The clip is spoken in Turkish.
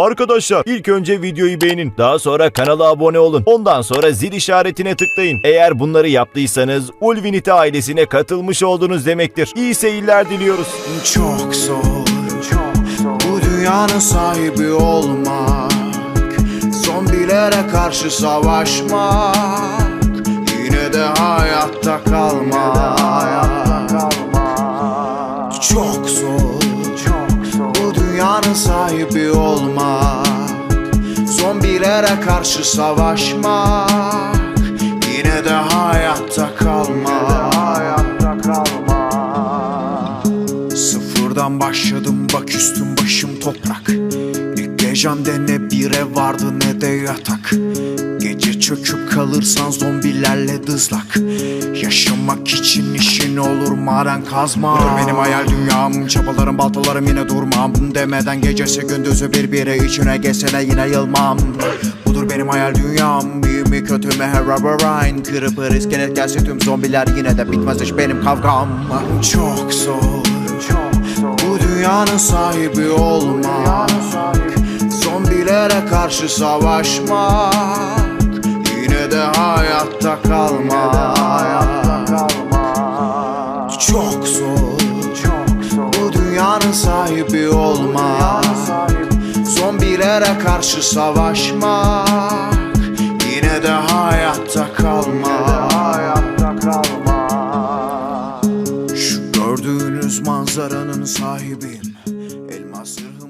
Arkadaşlar ilk önce videoyu beğenin. Daha sonra kanala abone olun. Ondan sonra zil işaretine tıklayın. Eğer bunları yaptıysanız Ulvinite ailesine katılmış oldunuz demektir. İyi seyirler diliyoruz. Çok zor Bu dünyanın sahibi olmak Zombilere karşı savaşmak Yine de hayatta kalmak Çok zor dünyanın sahibi olmak Zombilere karşı savaşmak Yine de hayatta kalmak. Sıfırdan başladım bak üstüm başım toprak. İlk gecemde ne bir ev vardı ne de yatak. Gece çöküp kalırsan zombilerle dızlak. Yaşamak için işin olur maden kazma. Benim hayal dünyam. Çabalarım baltalarım yine durmam. Demeden gecesi gündüzü birbiri içine geçsene yine yılmam. Budur benim hayal dünyam. İyi mi kötü mü Herobrine Kırıp iskelet gelse tüm zombiler. Yine de bitmez hiç benim kavgam. Çok zor. Bu dünyanın sahibi olmak. Zombilere karşı savaşmak dünyanın sahibi olmak Son birere karşı savaşmak Yine de hayatta kalmak. Şu gördüğünüz manzaranın sahibim Elmas zırhım